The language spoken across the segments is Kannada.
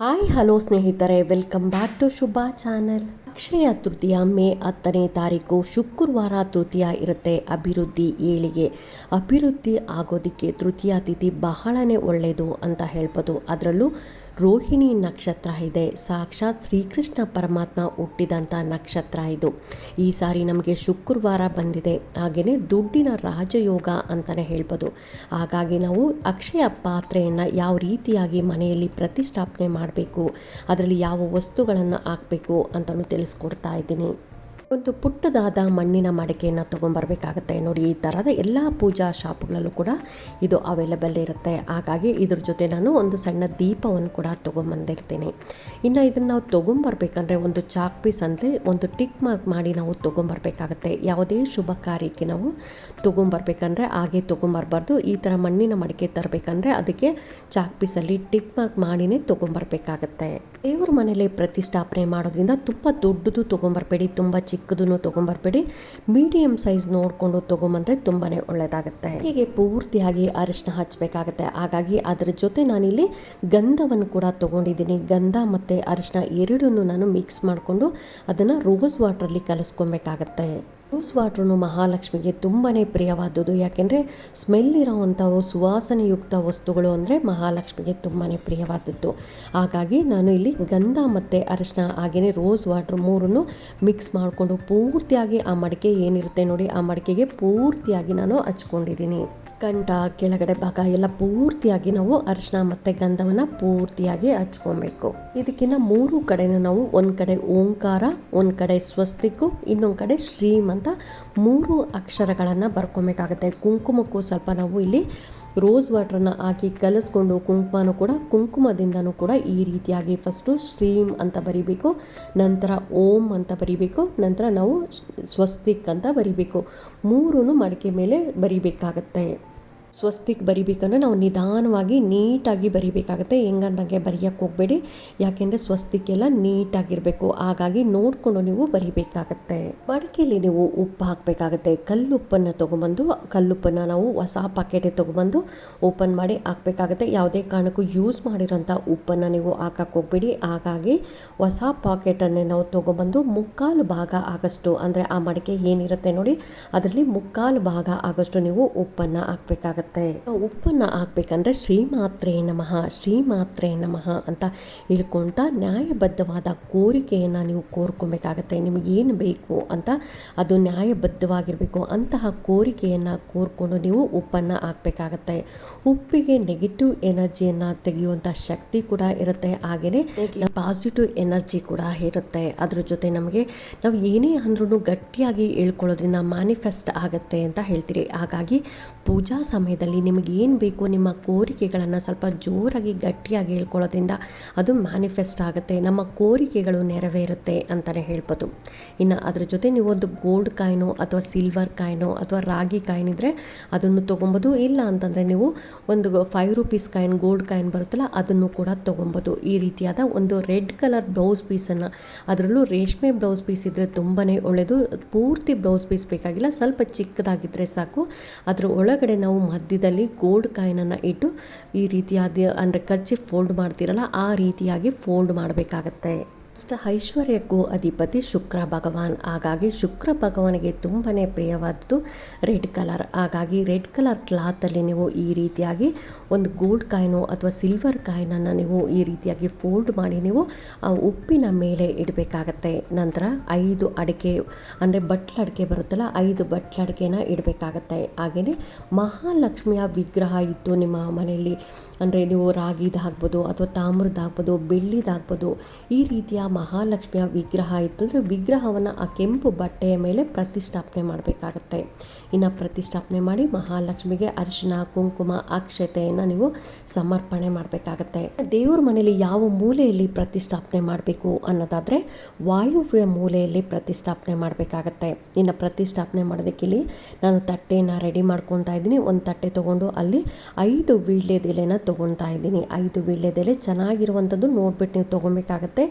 ಹಾಯ್, ಹಲೋ ಸ್ನೇಹಿತರೆ, welcome back to Shubha channel. Akshaya Tritiya May ಹತ್ತನೇ ತಾರೀಕು ಶುಕ್ರವಾರ ತೃತೀಯ ಇರುತ್ತೆ ಅಭಿವೃದ್ಧಿ ಏಳಿಗೆ. ಅಭಿವೃದ್ಧಿ ಆಗೋದಕ್ಕೆ ತೃತೀಯ ತಿಥಿ ಬಹಳನೇ ಒಳ್ಳೆಯದು ಅಂತ ಹೇಳ್ಬೋದು. ಅದರಲ್ಲೂ ರೋಹಿಣಿ ನಕ್ಷತ್ರ ಇದೆ. ಸಾಕ್ಷಾತ್ ಶ್ರೀಕೃಷ್ಣ ಪರಮಾತ್ಮ ಹುಟ್ಟಿದಂಥ ನಕ್ಷತ್ರ ಇದು. ಈ ಸಾರಿ ನಮಗೆ ಶುಕ್ರವಾರ ಬಂದಿದೆ. ಹಾಗೆಯೇ ದುಡ್ಡಿನ ರಾಜಯೋಗ ಅಂತಲೇ ಹೇಳ್ಬೋದು. ಹಾಗಾಗಿ ನಾವು ಅಕ್ಷಯ ಪಾತ್ರೆಯನ್ನು ಯಾವ ರೀತಿಯಾಗಿ ಮನೆಯಲ್ಲಿ ಪ್ರತಿಷ್ಠಾಪನೆ ಮಾಡಬೇಕು, ಅದರಲ್ಲಿ ಯಾವ ವಸ್ತುಗಳನ್ನು ಹಾಕಬೇಕು ಅಂತಲೂ ತಿಳಿಸ್ಕೊಡ್ತಾ ಇದ್ದೀನಿ. ಒಂದು ಪುಟ್ಟದಾದ ಮಣ್ಣಿನ ಮಡಿಕೆಯನ್ನು ತೊಗೊಂಬರ್ಬೇಕಾಗತ್ತೆ. ನೋಡಿ, ಈ ಥರದ ಎಲ್ಲ ಪೂಜಾ ಶಾಪ್ಗಳಲ್ಲೂ ಕೂಡ ಇದು ಅವೈಲಬಲ್ ಇರುತ್ತೆ. ಹಾಗಾಗಿ ಇದ್ರ ಜೊತೆ ನಾನು ಒಂದು ಸಣ್ಣ ದೀಪವನ್ನು ಕೂಡ ತೊಗೊಂಬಂದಿರ್ತೀನಿ. ಇನ್ನು ಇದನ್ನು ನಾವು ತೊಗೊಂಬರ್ಬೇಕಂದ್ರೆ ಒಂದು ಚಾಕ್ ಪೀಸ್ ಅಂದರೆ ಒಂದು ಟಿಕ್ ಮಾರ್ಕ್ ಮಾಡಿ ನಾವು ತೊಗೊಂಬರ್ಬೇಕಾಗತ್ತೆ. ಯಾವುದೇ ಶುಭ ಕಾರ್ಯಕ್ಕೆ ನಾವು ತೊಗೊಂಬರ್ಬೇಕಂದ್ರೆ ಹಾಗೆ ತೊಗೊಂಬರ್ಬಾರ್ದು. ಈ ಥರ ಮಣ್ಣಿನ ಮಡಿಕೆ ತರಬೇಕಂದ್ರೆ ಅದಕ್ಕೆ ಚಾಕ್ ಪೀಸಲ್ಲಿ ಟಿಕ್ ಮಾರ್ಕ್ ಮಾಡಿನೇ ತೊಗೊಂಬರ್ಬೇಕಾಗತ್ತೆ. ದೇವ್ರ ಮನೇಲಿ ಪ್ರತಿಷ್ಠಾಪನೆ ಮಾಡೋದ್ರಿಂದ ತುಂಬ ದೊಡ್ಡದು ತೊಗೊಂಬರ್ಬೇಡಿ, ತುಂಬ ಚಿಕ್ಕದನ್ನು ತೊಗೊಂಬರ್ಬೇಡಿ. ಮೀಡಿಯಮ್ ಸೈಜ್ ನೋಡಿಕೊಂಡು ತೊಗೊಂಬಂದರೆ ತುಂಬಾ ಒಳ್ಳೆಯದಾಗುತ್ತೆ ಹೀಗೆ ಪೂರ್ತಿಯಾಗಿ ಅರಿಶಿನ ಹಚ್ಚಬೇಕಾಗತ್ತೆ ಹಾಗಾಗಿ ಅದರ ಜೊತೆ ನಾನಿಲ್ಲಿ ಗಂಧವನ್ನು ಕೂಡ ತೊಗೊಂಡಿದ್ದೀನಿ. ಗಂಧ ಮತ್ತು ಅರಿಶಿನ ಎರಡನ್ನೂ ನಾನು ಮಿಕ್ಸ್ ಮಾಡಿಕೊಂಡು ಅದನ್ನು ರೋಸ್ ವಾಟ್ರಲ್ಲಿ ಕಲಿಸ್ಕೊಬೇಕಾಗತ್ತೆ. ರೋಸ್ ವಾಟ್ರೂ ಮಹಾಲಕ್ಷ್ಮಿಗೆ ತುಂಬಾ ಪ್ರಿಯವಾದದ್ದು. ಯಾಕೆಂದರೆ ಸ್ಮೆಲ್ ಇರೋವಂಥವು, ಸುವಾಸನೆಯುಕ್ತ ವಸ್ತುಗಳು ಅಂದರೆ ಮಹಾಲಕ್ಷ್ಮಿಗೆ ತುಂಬಾ ಪ್ರಿಯವಾದದ್ದು. ಹಾಗಾಗಿ ನಾನು ಇಲ್ಲಿ ಗಂಧ ಮತ್ತು ಅರಿಶಿನ ಹಾಗೆಯೇ ರೋಸ್ ವಾಟ್ರ್ ಮೂರನ್ನು ಮಿಕ್ಸ್ ಮಾಡಿಕೊಂಡು ಪೂರ್ತಿಯಾಗಿ ಆ ಮಡಿಕೆ ಏನಿರುತ್ತೆ ನೋಡಿ, ಆ ಮಡಿಕೆಗೆ ಪೂರ್ತಿಯಾಗಿ ನಾನು ಹಚ್ಕೊಂಡಿದ್ದೀನಿ. ಕಂಠ ಕೆಳಗಡೆ ಭಾಗ ಎಲ್ಲ ಪೂರ್ತಿಯಾಗಿ ನಾವು ಅರಿಶಿನ ಮತ್ತು ಗಂಧವನ್ನು ಪೂರ್ತಿಯಾಗಿ ಹಚ್ಕೊಬೇಕು. ಇದಕ್ಕಿಂತ ಮೂರು ಕಡೆನೂ ನಾವು ಒಂದು ಕಡೆ ಓಂಕಾರ, ಒಂದು ಕಡೆ ಸ್ವಸ್ತಿಕು, ಇನ್ನೊಂದು ಕಡೆ ಶ್ರೀಮ್ ಅಂತ ಮೂರು ಅಕ್ಷರಗಳನ್ನು ಬರ್ಕೊಬೇಕಾಗತ್ತೆ. ಕುಂಕುಮಕ್ಕೂ ಸ್ವಲ್ಪ ನಾವು ಇಲ್ಲಿ ರೋಸ್ ವಾಟ್ರನ್ನ ಹಾಕಿ ಕಲಸ್ಕೊಂಡು ಕುಂಕುಮನೂ ಕೂಡ ಕುಂಕುಮದಿಂದನೂ ಕೂಡ ಈ ರೀತಿಯಾಗಿ ಫಸ್ಟು ಶ್ರೀಮ್ ಅಂತ ಬರಿಬೇಕು, ನಂತರ ಓಂ ಅಂತ ಬರಿಬೇಕು, ನಂತರ ನಾವು ಸ್ವಸ್ತಿಕ್ ಅಂತ ಬರಿಬೇಕು. ಮೂರೂ ಮಡಿಕೆ ಮೇಲೆ ಬರಿಬೇಕಾಗತ್ತೆ. ಸ್ವಸ್ತಿಕ್ ಬರಿಬೇಕಂದ್ರೆ ನಾವು ನಿಧಾನವಾಗಿ ನೀಟಾಗಿ ಬರಿಬೇಕಾಗತ್ತೆ. ಹೆಂಗಂದಂಗೆ ಬರೆಯೋಕ್ಕೆ ಹೋಗಬೇಡಿ. ಯಾಕೆಂದರೆ ಸ್ವಸ್ತಿಗೆಲ್ಲ ನೀಟಾಗಿರಬೇಕು. ಹಾಗಾಗಿ ನೋಡಿಕೊಂಡು ನೀವು ಬರಿಬೇಕಾಗತ್ತೆ. ಮಡಿಕೆಯಲ್ಲಿ ನೀವು ಉಪ್ಪು ಹಾಕಬೇಕಾಗತ್ತೆ. ಕಲ್ಲುಪ್ಪನ್ನು ತೊಗೊಂಬಂದು, ಕಲ್ಲುಪ್ಪನ್ನು ನಾವು ಹೊಸ ಪಾಕೆಟೆ ತೊಗೊಂಬಂದು ಓಪನ್ ಮಾಡಿ ಹಾಕಬೇಕಾಗತ್ತೆ. ಯಾವುದೇ ಕಾರಣಕ್ಕೂ ಯೂಸ್ ಮಾಡಿರೋಂಥ ಉಪ್ಪನ್ನು ನೀವು ಹಾಕಕ್ಕೆ ಹೋಗಬೇಡಿ. ಹಾಗಾಗಿ ಹೊಸ ಪಾಕೆಟನ್ನೇ ನಾವು ತೊಗೊಂಬಂದು ಮುಕ್ಕಾಲು ಭಾಗ ಆಗಷ್ಟು, ಅಂದರೆ ಆ ಮಡಿಕೆ ಏನಿರುತ್ತೆ ನೋಡಿ, ಅದರಲ್ಲಿ ಮುಕ್ಕಾಲು ಭಾಗ ಆಗಷ್ಟು ನೀವು ಉಪ್ಪನ್ನು ಹಾಕಬೇಕಾಗತ್ತೆ. ಉಪ್ಪನ್ನು ಹಾಕ್ಬೇಕಂದ್ರೆ ಶ್ರೀಮಾತ್ರೆ ನಮಃ ಶ್ರೀಮಾತ್ರೆ ನಮಃ ಅಂತ ಹೇಳ್ಕೊಳ್ತಾ ನ್ಯಾಯಬದ್ಧವಾದ ಕೋರಿಕೆಯನ್ನು ನೀವು ಕೋರ್ಕೊಬೇಕಾಗತ್ತೆ. ನಿಮಗೆ ಏನು ಬೇಕು ಅಂತ ಅದು ನ್ಯಾಯಬದ್ಧವಾಗಿರಬೇಕು. ಅಂತಹ ಕೋರಿಕೆಯನ್ನು ಕೋರ್ಕೊಂಡು ನೀವು ಉಪ್ಪನ್ನು ಹಾಕ್ಬೇಕಾಗತ್ತೆ. ಉಪ್ಪಿಗೆ ನೆಗೆಟಿವ್ ಎನರ್ಜಿಯನ್ನು ತೆಗೆಯುವಂಥ ಶಕ್ತಿ ಕೂಡ ಇರುತ್ತೆ. ಹಾಗೆಯೇ ಪಾಸಿಟಿವ್ ಎನರ್ಜಿ ಕೂಡ ಇರುತ್ತೆ. ಅದ್ರ ಜೊತೆ ನಮಗೆ ನಾವು ಏನೇ ಅಂದ್ರೂ ಗಟ್ಟಿಯಾಗಿ ಹೇಳ್ಕೊಳ್ಳೋದ್ರಿಂದ ಮ್ಯಾನಿಫೆಸ್ಟ್ ಆಗುತ್ತೆ ಅಂತ ಹೇಳ್ತೀರಿ. ಹಾಗಾಗಿ ಪೂಜಾ ಸಮಯದಲ್ಲಿ ನಿಮಗೆ ಏನು ಬೇಕು ನಿಮ್ಮ ಕೋರಿಕೆಗಳನ್ನು ಸ್ವಲ್ಪ ಜೋರಾಗಿ, ಗಟ್ಟಿಯಾಗಿ ಹೇಳ್ಕೊಳ್ಳೋದ್ರಿಂದ ಅದು ಮ್ಯಾನಿಫೆಸ್ಟ್ ಆಗುತ್ತೆ. ನಮ್ಮ ಕೋರಿಕೆಗಳು ನೆರವೇರುತ್ತೆ ಅಂತಲೇ ಹೇಳ್ಬೋದು. ಇನ್ನು ಅದ್ರ ಜೊತೆ ನೀವು ಒಂದು ಗೋಲ್ಡ್ ಕಾಯಿನೋ ಅಥವಾ ಸಿಲ್ವರ್ ಕಾಯಿನೋ ಅಥವಾ ರಾಗಿ ಕಾಯಿನ್ ಇದ್ದರೆ ಅದನ್ನು ತೊಗೊಬೋದು. ಇಲ್ಲ ಅಂತಂದರೆ ನೀವು ಒಂದು five rupees coin gold coin ಬರುತ್ತಲ್ಲ, ಅದನ್ನು ಕೂಡ ತೊಗೊಬೋದು. ಈ ರೀತಿಯಾದ ಒಂದು ರೆಡ್ ಕಲರ್ ಬ್ಲೌಸ್ ಪೀಸನ್ನು ಅದರಲ್ಲೂ ರೇಷ್ಮೆ ಬ್ಲೌಸ್ ಪೀಸ್ ಇದ್ದರೆ ತುಂಬಾ ಒಳ್ಳೆಯದು ಪೂರ್ತಿ ಬ್ಲೌಸ್ ಪೀಸ್ ಬೇಕಾಗಿಲ್ಲ, ಸ್ವಲ್ಪ ಚಿಕ್ಕದಾಗಿದ್ದರೆ ಸಾಕು. ಅದರ ಒಳಗಡೆ ನಾವು ಮಧ್ಯದಲ್ಲಿ ಗೋಲ್ಡ್ ಕಾಯಿನನ್ನು ಇಟ್ಟು ಈ ರೀತಿಯಾದ ಅಂದರೆ ಕರ್ಚಿ ಫೋಲ್ಡ್ ಮಾಡ್ತೀರಲ್ಲ ಆ ರೀತಿಯಾಗಿ ಫೋಲ್ಡ್ ಮಾಡಬೇಕಾಗತ್ತೆ. ಅಷ್ಟ ಐಶ್ವರ್ಯಕ್ಕೂ ಅಧಿಪತಿ ಶುಕ್ರ ಭಗವಾನ್. ಹಾಗಾಗಿ ಶುಕ್ರ ಭಗವಾನಿಗೆ ತುಂಬನೇ ಪ್ರಿಯವಾದದ್ದು ರೆಡ್ ಕಲರ್. ಹಾಗಾಗಿ ರೆಡ್ ಕಲರ್ ಕ್ಲಾತಲ್ಲಿ ನೀವು ಈ ರೀತಿಯಾಗಿ ಒಂದು ಗೋಲ್ಡ್ ಕಾಯಿನೋ ಅಥವಾ ಸಿಲ್ವರ್ ಕಾಯಿನನ್ನು ನೀವು ಈ ರೀತಿಯಾಗಿ ಫೋಲ್ಡ್ ಮಾಡಿ ನೀವು ಆ ಉಪ್ಪಿನ ಮೇಲೆ ಇಡಬೇಕಾಗತ್ತೆ. ನಂತರ ಐದು ಅಡಿಕೆ ಅಂದರೆ ಬಟ್ಲ ಅಡಿಕೆ ಬರುತ್ತಲ್ಲ, ಐದು ಬಟ್ಲ ಅಡಿಕೆನ ಇಡಬೇಕಾಗತ್ತೆ. ಹಾಗೆಯೇ ಮಹಾಲಕ್ಷ್ಮಿಯ ವಿಗ್ರಹ ಇತ್ತು ನಿಮ್ಮ ಮನೆಯಲ್ಲಿ ಅಂದರೆ ನೀವು ರಾಗಿದಾಗ್ಬೋದು ಅಥವಾ ತಾಮ್ರದ್ದಾಗ್ಬೋದು ಬೆಳ್ಳಿದಾಗ್ಬೋದು ಈ ರೀತಿಯ ಮಹಾಲಕ್ಷ್ಮಿಯ ವಿಗ್ರಹ ಇತ್ತು ಅಂದರೆ ವಿಗ್ರಹವನ್ನು ಆ ಕೆಂಪು ಬಟ್ಟೆಯ ಮೇಲೆ ಪ್ರತಿಷ್ಠಾಪನೆ ಮಾಡಬೇಕಾಗತ್ತೆ. ಇನ್ನು ಪ್ರತಿಷ್ಠಾಪನೆ ಮಾಡಿ ಮಹಾಲಕ್ಷ್ಮಿಗೆ ಅರಿಶಿನ ಕುಂಕುಮ, ಅಕ್ಷತೆಯನ್ನು ನೀವು ಸಮರ್ಪಣೆ ಮಾಡಬೇಕಾಗತ್ತೆ. ದೇವ್ರ ಮನೆಯಲ್ಲಿ ಯಾವ ಮೂಲೆಯಲ್ಲಿ ಪ್ರತಿಷ್ಠಾಪನೆ ಮಾಡಬೇಕು ಅನ್ನೋದಾದರೆ ವಾಯುವ್ಯ ಮೂಲೆಯಲ್ಲಿ ಪ್ರತಿಷ್ಠಾಪನೆ ಮಾಡಬೇಕಾಗತ್ತೆ. ಇನ್ನು ಪ್ರತಿಷ್ಠಾಪನೆ ಮಾಡೋದಕ್ಕೆ ಇಲ್ಲಿ ನಾನು ತಟ್ಟೆಯನ್ನು ರೆಡಿ ಮಾಡ್ಕೊತಾ ಇದ್ದೀನಿ. ಒಂದು ತಟ್ಟೆ ತೊಗೊಂಡು ಅಲ್ಲಿ ಐದು ವೀಳ್ಯದೆಲೆನ ತೊಗೊತಾ ಇದ್ದೀನಿ. ಐದು ವೀಳ್ಯದೆಲೆ ಚೆನ್ನಾಗಿರುವಂಥದ್ದು ನೋಡ್ಬಿಟ್ಟು ನೀವು ತೊಗೊಬೇಕಾಗತ್ತೆ.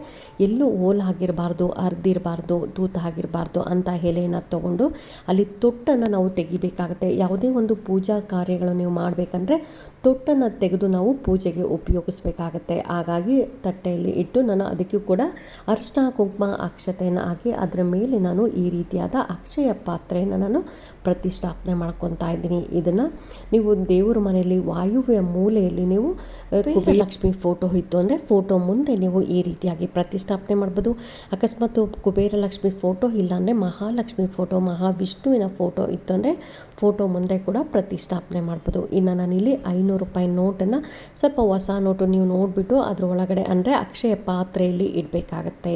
ಎಲ್ಲೂ ಓಲಾಗಿರಬಾರ್ದು ಅರ್ದಿರಬಾರ್ದು ತೂತಾಗಿರಬಾರ್ದು ಅಂತ ಎಲೆನ ತೊಗೊಂಡು ಅಲ್ಲಿ ತೊಟ್ಟನ್ನು ನಾವು ತೆಗಿಬೇಕಾಗುತ್ತೆ. ಯಾವುದೇ ಒಂದು ಪೂಜಾ ಕಾರ್ಯಗಳು ನೀವು ಮಾಡಬೇಕಂದ್ರೆ ತೊಟ್ಟನ್ನು ತೆಗೆದು ನಾವು ಪೂಜೆಗೆ ಉಪಯೋಗಿಸ್ಬೇಕಾಗತ್ತೆ. ಹಾಗಾಗಿ ತಟ್ಟೆಯಲ್ಲಿ ಇಟ್ಟು ನಾನು ಅದಕ್ಕೂ ಕೂಡ ಅರಿಶಿನ ಕುಂಕುಮ ಅಕ್ಷತೆಯನ್ನು ಹಾಕಿ ಅದರ ಮೇಲೆ ನಾನು ಈ ರೀತಿಯಾದ ಅಕ್ಷಯ ಪಾತ್ರೆಯನ್ನು ನಾನು ಪ್ರತಿಷ್ಠಾಪನೆ ಮಾಡ್ಕೊತಾ ಇದ್ದೀನಿ. ಇದನ್ನು ನೀವು ದೇವರ ಮನೆಯಲ್ಲಿ ವಾಯುವ್ಯ ಮೂಲೆಯಲ್ಲಿ ನೀವು ಆ, ಕುಬೇರ ಲಕ್ಷ್ಮಿ ಫೋಟೋ ಇತ್ತು ಅಂದರೆ ಫೋಟೋ ಮುಂದೆ ನೀವು ಈ ರೀತಿಯಾಗಿ ಪ್ರತಿಷ್ಠಾಪನೆ ಮಾಡ್ಬೋದು. ಅಕಸ್ಮಾತ್ ಕುಬೇರ ಲಕ್ಷ್ಮಿ ಫೋಟೋ ಇಲ್ಲ ಅಂದರೆ ಮಹಾಲಕ್ಷ್ಮಿ ಫೋಟೋ ಮಹಾವಿಷ್ಣುವಿನ ಫೋಟೋ ಇತ್ತು ಅಂದರೆ ಫೋಟೋ ಮುಂದೆ ಕೂಡ ಪ್ರತಿಷ್ಠಾಪನೆ ಮಾಡ್ಬೋದು. ಇನ್ನು ನಾನಿಲ್ಲಿ ಐನೂರು ರೂಪಾಯಿ ನೋಟನ್ನು ಸ್ವಲ್ಪ ಹೊಸ ನೋಟು ನೀವು ನೋಡಿಬಿಟ್ಟು ಅದ್ರ ಒಳಗಡೆ ಅಂದರೆ ಅಕ್ಷಯ ಪಾತ್ರೆಯಲ್ಲಿ ಇಡಬೇಕಾಗತ್ತೆ.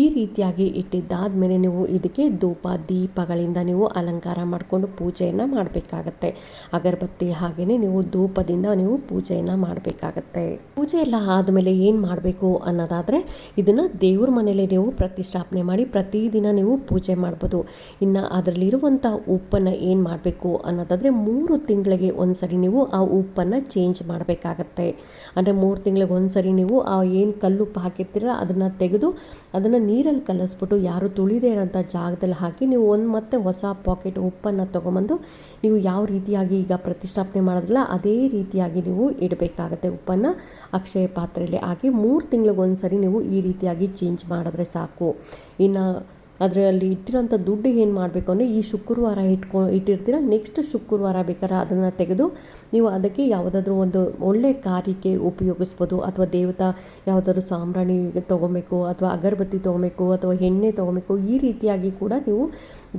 ಈ ರೀತಿಯಾಗಿ ಇಟ್ಟಿದ್ದಾದಮೇಲೆ ನೀವು ಇದಕ್ಕೆ ಧೂಪ, ದೀಪಗಳಿಂದ ನೀವು ಅಲಂಕಾರ ಮಾಡಿಕೊಂಡು ಪೂಜೆಯನ್ನು ಮಾಡಬೇಕಾಗತ್ತೆ. ಅಗರಬತ್ತಿ ಹಾಗೆಯೇ ನೀವು ಧೂಪದಿಂದ ನೀವು ಪೂಜೆಯನ್ನು ಮಾಡಬೇಕಾಗತ್ತೆ. ಪೂಜೆ ಎಲ್ಲ ಆದಮೇಲೆ ಏನು ಮಾಡಬೇಕು ಅನ್ನೋದಾದರೆ ಇದನ್ನು ದೇವ್ರ ಮನೇಲಿ ನೀವು ಪ್ರತಿಷ್ಠಾಪನೆ ಮಾಡಿ ಪ್ರತಿದಿನ ನೀವು ಪೂಜೆ ಮಾಡ್ಬೋದು. ಇನ್ನು ಅದರಲ್ಲಿರುವಂಥ ಉಪ್ಪನ್ನು ಏನು ಮಾಡಬೇಕು ಅನ್ನೋದಾದರೆ ಮೂರು ತಿಂಗಳಿಗೆ ಒಂದ್ಸರಿ ನೀವು ಆ ಉಪ್ಪನ್ನು ಚೇಂಜ್ ಮಾಡಬೇಕಾಗತ್ತೆ. ಅಂದರೆ ಮೂರು ತಿಂಗಳಿಗೆ ಒಂದ್ಸರಿ ನೀವು ಆ ಏನು ಕಲ್ಲುಪ್ಪು ಹಾಕಿರ್ತೀರ ಅದನ್ನು ತೆಗೆದು ಅದನ್ನು ನೀರಲ್ಲಿ ಕಲಸ್ಬಿಟ್ಟು ಯಾರು ತುಳಿದೇ ಇರೋಂಥ ಜಾಗದಲ್ಲಿ ಹಾಕಿ ನೀವು ಒಂದು ಮತ್ತೆ ಹೊಸ ಪಾಕೆಟ್ ಉಪ್ಪನ್ನು ತೊಗೊಂಬಂದು ನೀವು ಯಾವ ರೀತಿಯಾಗಿ ಈಗ ಪ್ರತಿಷ್ಠಾಪನೆ ಮಾಡೋದಿಲ್ಲ ಅದೇ ರೀತಿಯಾಗಿ ನೀವು ಇಡಬೇಕಾಗತ್ತೆ ಉಪ್ಪನ್ನು ಅಕ್ಷಯ ಪಾತ್ರೆಯಲ್ಲಿ ಹಾಕಿ ಮೂರು ತಿಂಗಳಿಗೆ ಒಂದ್ಸರಿ ನೀವು ಈ ರೀತಿಯಾಗಿ ಚೇಂಜ್ ಮಾಡಿದ್ರೆ ಸಾಕು. ಇನ್ನು ಅದರಲ್ಲಿ ಇಟ್ಟಿರೋಂಥ ದುಡ್ಡು ಏನು ಮಾಡಬೇಕು ಅಂದರೆ ಈ ಶುಕ್ರವಾರ ಇಟ್ಕೊ ಇಟ್ಟಿರ್ತೀರ? ನೆಕ್ಸ್ಟ್ ಶುಕ್ರವಾರ ಬೇಕಾದ್ರೆ ಅದನ್ನು ತೆಗೆದು ನೀವು ಅದಕ್ಕೆ ಯಾವುದಾದ್ರೂ ಒಂದು ಒಳ್ಳೆಯ ಕಾರ್ಯಕ್ಕೆ ಉಪಯೋಗಿಸ್ಬೋದು. ಅಥವಾ ದೇವತಾ ಯಾವುದಾದ್ರು ಸಾಂಬ್ರಾಣಿ ತೊಗೊಬೇಕು, ಅಥವಾ ಅಗರಬತ್ತಿ ತೊಗೊಬೇಕು, ಅಥವಾ ಎಣ್ಣೆ ತೊಗೊಬೇಕು. ಈ ರೀತಿಯಾಗಿ ಕೂಡ ನೀವು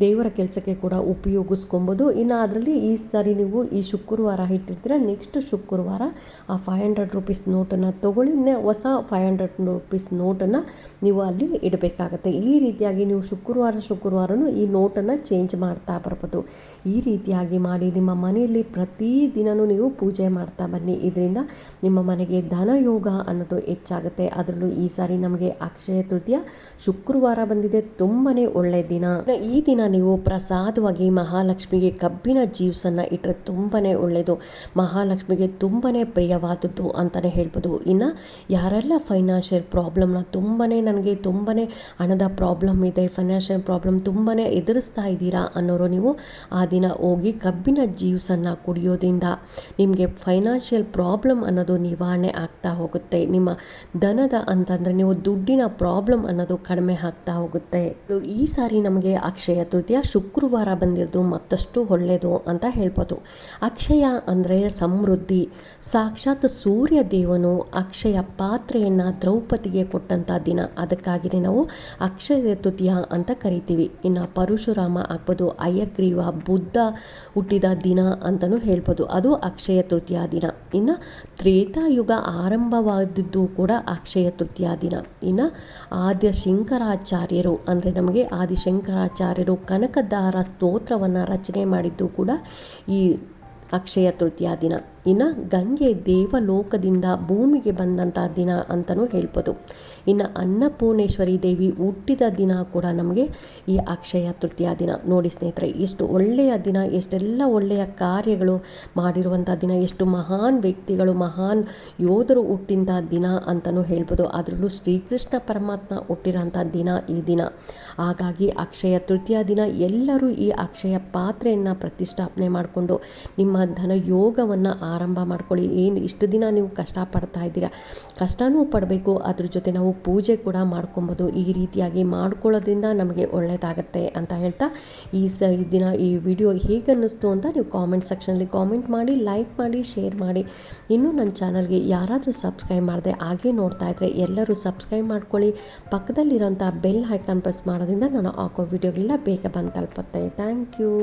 ದೇವರ ಕೆಲಸಕ್ಕೆ ಕೂಡ ಉಪಯೋಗಿಸ್ಕೊಬೋದು. ಇನ್ನು ಅದರಲ್ಲಿ ಈ ಸಾರಿ ನೀವು ಈ ಶುಕ್ರವಾರ ಇಟ್ಟಿರ್ತೀರ? ನೆಕ್ಸ್ಟ್ ಶುಕ್ರವಾರ ಆ ಫೈವ್ ಹಂಡ್ರೆಡ್ ರುಪೀಸ್ ನೋಟನ್ನು ತೊಗೊಳ್ಳಿ. ಹೊಸ ಫೈವ್ ಹಂಡ್ರೆಡ್ ರುಪೀಸ್ ನೋಟನ್ನು ನೀವು ಅಲ್ಲಿ ಇಡಬೇಕಾಗತ್ತೆ. ಈ ರೀತಿಯಾಗಿ ನೀವು ಶುಕ್ರವಾರ ಶುಕ್ರವಾರನೂ ಈ ನೋಟನ್ನು ಚೇಂಜ್ ಮಾಡ್ತಾ ಬರ್ಬೋದು. ಈ ರೀತಿಯಾಗಿ ಮಾಡಿ ನಿಮ್ಮ ಮನೆಯಲ್ಲಿ ಪ್ರತಿದಿನವೂ ನೀವು ಪೂಜೆ ಮಾಡ್ತಾ ಬನ್ನಿ. ಇದರಿಂದ ನಿಮ್ಮ ಮನೆಗೆ ಧನಯೋಗ ಅನ್ನೋದು ಹೆಚ್ಚಾಗುತ್ತೆ. ಅದರಲ್ಲೂ ಈ ಸಾರಿ ನಮಗೆ ಅಕ್ಷಯ ತೃತೀಯ ಶುಕ್ರವಾರ ಬಂದಿದೆ. ತುಂಬಾ ಒಳ್ಳೆಯ ದಿನ. ಈ ದಿನ ನೀವು ಪ್ರಸಾದವಾಗಿ ಮಹಾಲಕ್ಷ್ಮಿಗೆ ಕಬ್ಬಿನ ಜ್ಯೂಸನ್ನು ಇಟ್ಟರೆ ತುಂಬಾ ಒಳ್ಳೆಯದು ಮಹಾಲಕ್ಷ್ಮಿಗೆ ತುಂಬಾ ಪ್ರಿಯವಾದದ್ದು ಅಂತಲೇ ಹೇಳ್ಬೋದು. ಇನ್ನು ಯಾರೆಲ್ಲ ಫೈನಾನ್ಷಿಯಲ್ ಪ್ರಾಬ್ಲಮ್ನ ತುಂಬಾ ನನಗೆ ತುಂಬಾ ಹಣದ ಪ್ರಾಬ್ಲಮ್ ಇದೆ ಫೈನಾನ್ಷಿಯಲ್ ಪ್ರಾಬ್ಲಮ್ ತುಂಬಾ ಎದುರಿಸ್ತಾ ಇದ್ದೀರಾ ಅನ್ನೋರು ನೀವು ಆ ದಿನ ಹೋಗಿ ಕಬ್ಬಿನ ಜ್ಯೂಸನ್ನು ಕುಡಿಯೋದ್ರಿಂದ ನಿಮಗೆ ಫೈನಾನ್ಷಿಯಲ್ ಪ್ರಾಬ್ಲಮ್ ಅನ್ನೋದು ನಿವಾರಣೆ ಆಗ್ತಾ ಹೋಗುತ್ತೆ. ನಿಮ್ಮ ದನದ ಅಂತಂದರೆ ನೀವು ದುಡ್ಡಿನ ಪ್ರಾಬ್ಲಮ್ ಅನ್ನೋದು ಕಡಿಮೆ ಆಗ್ತಾ ಹೋಗುತ್ತೆ. ಈ ಸಾರಿ ನಮಗೆ ಅಕ್ಷಯ ತೃತೀಯ ಶುಕ್ರವಾರ ಬಂದಿರೋದು ಮತ್ತಷ್ಟು ಒಳ್ಳೆಯದು ಅಂತ ಹೇಳ್ಬೋದು. ಅಕ್ಷಯ ಅಂದರೆ ಸಮೃದ್ಧಿ. ಸಾಕ್ಷಾತ್ ಸೂರ್ಯ ದೇವನು ಅಕ್ಷಯ ಪಾತ್ರೆಯನ್ನು ದ್ರೌಪದಿಗೆ ಕೊಟ್ಟಂಥ ದಿನ. ಅದಕ್ಕಾಗಿಯೇ ನಾವು ಅಕ್ಷಯ ತೃತೀಯ ಅಂತ ಕರಿತೀವಿ. ಇನ್ನು ಪರಶುರಾಮ ಆಗ್ಬೋದು, ಅಯ್ಯಗ್ರೀವ, ಬುದ್ಧ ಹುಟ್ಟಿದ ದಿನ ಅಂತಲೂ ಹೇಳ್ಬೋದು. ಅದು ಅಕ್ಷಯ ತೃತೀಯ ದಿನ. ಇನ್ನು ತ್ರೇತಾಯುಗ ಆರಂಭವಾದದ್ದು ಕೂಡ ಅಕ್ಷಯ ತೃತೀಯ ದಿನ. ಇನ್ನು ಆದ್ಯ ಶಂಕರಾಚಾರ್ಯರು, ಅಂದರೆ ನಮಗೆ ಆದಿಶಂಕರಾಚಾರ್ಯರು ಕನಕದಾರ ಸ್ತೋತ್ರವನ್ನು ರಚನೆ ಮಾಡಿದ್ದು ಕೂಡ ಈ ಅಕ್ಷಯ ತೃತೀಯ ದಿನ. ಇನ್ನು ಗಂಗೆ ದೇವಲೋಕದಿಂದ ಭೂಮಿಗೆ ಬಂದಂಥ ದಿನ ಅಂತಲೂ ಹೇಳ್ಬೋದು. ಇನ್ನು ಅನ್ನಪೂರ್ಣೇಶ್ವರಿ ದೇವಿ ಹುಟ್ಟಿದ ದಿನ ಕೂಡ ನಮಗೆ ಈ ಅಕ್ಷಯ ತೃತೀಯ ದಿನ. ನೋಡಿ ಸ್ನೇಹಿತರೆ, ಎಷ್ಟು ಒಳ್ಳೆಯ ದಿನ, ಎಷ್ಟೆಲ್ಲ ಒಳ್ಳೆಯ ಕಾರ್ಯಗಳು ಮಾಡಿರುವಂಥ ದಿನ, ಎಷ್ಟು ಮಹಾನ್ ವ್ಯಕ್ತಿಗಳು, ಮಹಾನ್ ಯೋಧರು ಹುಟ್ಟಿದ ದಿನ ಅಂತಲೂ ಹೇಳ್ಬೋದು. ಅದರಲ್ಲೂ ಶ್ರೀಕೃಷ್ಣ ಪರಮಾತ್ಮ ಹುಟ್ಟಿರೋಂಥ ದಿನ ಈ ದಿನ. ಹಾಗಾಗಿ ಅಕ್ಷಯ ತೃತೀಯ ದಿನ ಎಲ್ಲರೂ ಈ ಅಕ್ಷಯ ಪಾತ್ರೆಯನ್ನು ಪ್ರತಿಷ್ಠಾಪನೆ ಮಾಡಿಕೊಂಡು ನಿಮ್ಮ ಧನ ಯೋಗವನ್ನು ಆರಂಭ ಮಾಡ್ಕೊಳ್ಳಿ. ಏನು ಇಷ್ಟು ದಿನ ನೀವು ಕಷ್ಟಪಡ್ತಾ ಇದ್ದೀರಾ? ಕಷ್ಟನೂ ಪಡಬೇಕು. ಅದ್ರ ಜೊತೆ ನಾವು ಪೂಜೆ ಕೂಡ ಮಾಡ್ಕೊಬೋದು. ಈ ರೀತಿಯಾಗಿ ಮಾಡ್ಕೊಳ್ಳೋದ್ರಿಂದ ನಮಗೆ ಒಳ್ಳೆಯದಾಗತ್ತೆ ಅಂತ ಹೇಳ್ತಾ ಈ ಸ ದಿನ ಈ ವಿಡಿಯೋ ಹೇಗೆ ಅನ್ನಿಸ್ತು ಅಂತ ನೀವು ಕಾಮೆಂಟ್ ಸೆಕ್ಷನಲ್ಲಿ ಕಾಮೆಂಟ್ ಮಾಡಿ ಲೈಕ್ ಮಾಡಿ ಶೇರ್ ಮಾಡಿ. ಇನ್ನೂ ನನ್ನ ಚಾನಲ್ಗೆ ಯಾರಾದರೂ ಸಬ್ಸ್ಕ್ರೈಬ್ ಮಾಡಿದೆ ಹಾಗೆ ನೋಡ್ತಾ ಇದ್ದರೆ ಎಲ್ಲರೂ ಸಬ್ಸ್ಕ್ರೈಬ್ ಮಾಡ್ಕೊಳ್ಳಿ. ಪಕ್ಕದಲ್ಲಿರೋಂಥ ಬೆಲ್ ಐಕಾನ್ ಪ್ರೆಸ್ ಮಾಡೋದ್ರಿಂದ ನಾನು ಹಾಕೋ ವಿಡಿಯೋಗಳೆಲ್ಲ ಬೇಗ ಬಂದು ತಲುಪುತ್ತೆ. Thank you